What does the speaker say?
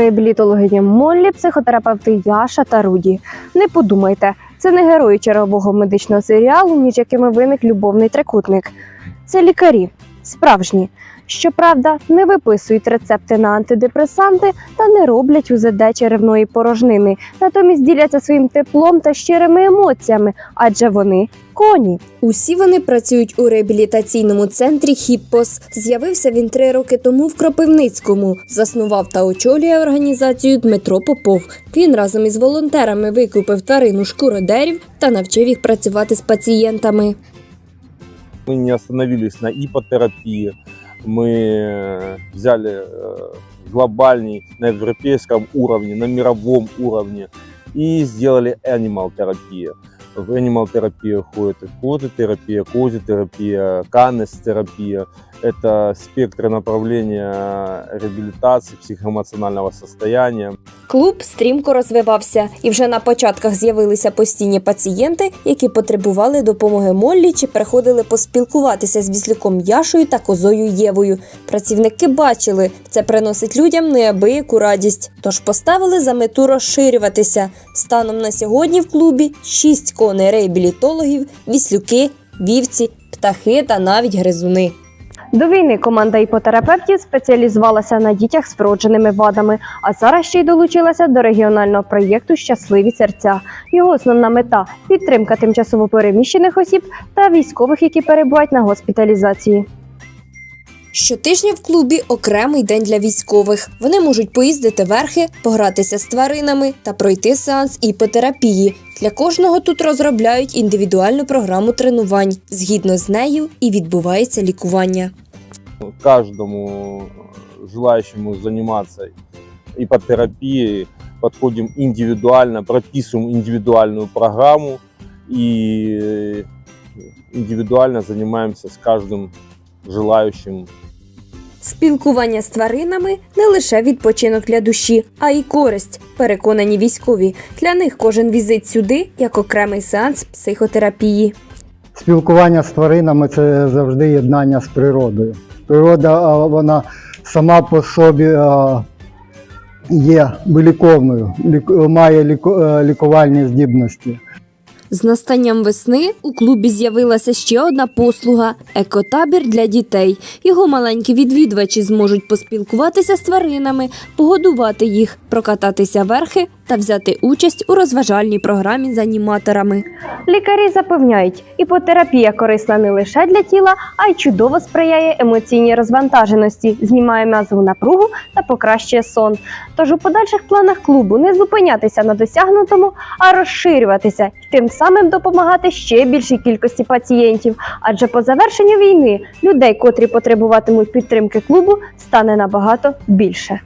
реабілітологиня Моллі, психотерапевти Яша та Руді. Не подумайте, це не герої чергового медичного серіалу, між якими виник любовний трикутник. Це лікарі, справжні. Щоправда, не виписують рецепти на антидепресанти та не роблять УЗД черевної порожнини, натомість діляться своїм теплом та щирими емоціями, адже вони коні. Усі вони працюють у реабілітаційному центрі Хіппос. З'явився він три роки тому в Кропивницькому. Заснував та очолює організацію Дмитро Попов. Він разом із волонтерами викупив тварину шкуродерів та навчив їх працювати з пацієнтами. Мы не остановились на ипотерапии. Мы э, взяли э, глобальный на европейском уровне, на мировом уровне и сделали animal терапию. В animal терапию входит и фототерапия, козитерапия, канес-терапия. Это спектры направления реабилитации психоэмоционального состояния. Клуб стрімко розвивався, і вже на початках з'явилися постійні пацієнти, які потребували допомоги Моллі чи приходили поспілкуватися з віслюком Яшою та козою Євою. Працівники бачили, це приносить людям неабияку радість, тож поставили за мету розширюватися. Станом на сьогодні в клубі шість коней реабілітологів, віслюки, вівці, птахи та навіть гризуни. До війни команда іпотерапевтів спеціалізувалася на дітях з вродженими вадами, а зараз ще й долучилася до регіонального проєкту Щасливі серця. Його основна мета підтримка тимчасово переміщених осіб та військових, які перебувають на госпіталізації. Щотижня в клубі окремий день для військових. Вони можуть поїздити верхи, погратися з тваринами та пройти сеанс іпотерапії. Для кожного тут розробляють індивідуальну програму тренувань. Згідно з нею і відбувається лікування. каждому желающему заниматься ипотерапией подходим индивидуально, прописываем индивидуальную программу и индивидуально занимаемся с каждым желающим Спілкування з тваринами не лише відпочинок для душі, а й користь. Переконані військові. Для них кожен візит сюди як окремий сеанс психотерапії. Спілкування з тваринами це завжди єднання з природою. Природа вона сама по собі є виліковною, лік- має е, лікувальні здібності. З настанням весни у клубі з'явилася ще одна послуга екотабір для дітей. Його маленькі відвідувачі зможуть поспілкуватися з тваринами, погодувати їх, прокататися верхи та взяти участь у розважальній програмі з аніматорами. Лікарі запевняють, іпотерапія корисна не лише для тіла, а й чудово сприяє емоційній розвантаженості, знімає м'язову напругу та покращує сон. Тож у подальших планах клубу не зупинятися на досягнутому, а розширюватися і тим самим допомагати ще більшій кількості пацієнтів. Адже по завершенню війни людей, котрі потребуватимуть підтримки клубу, стане набагато більше.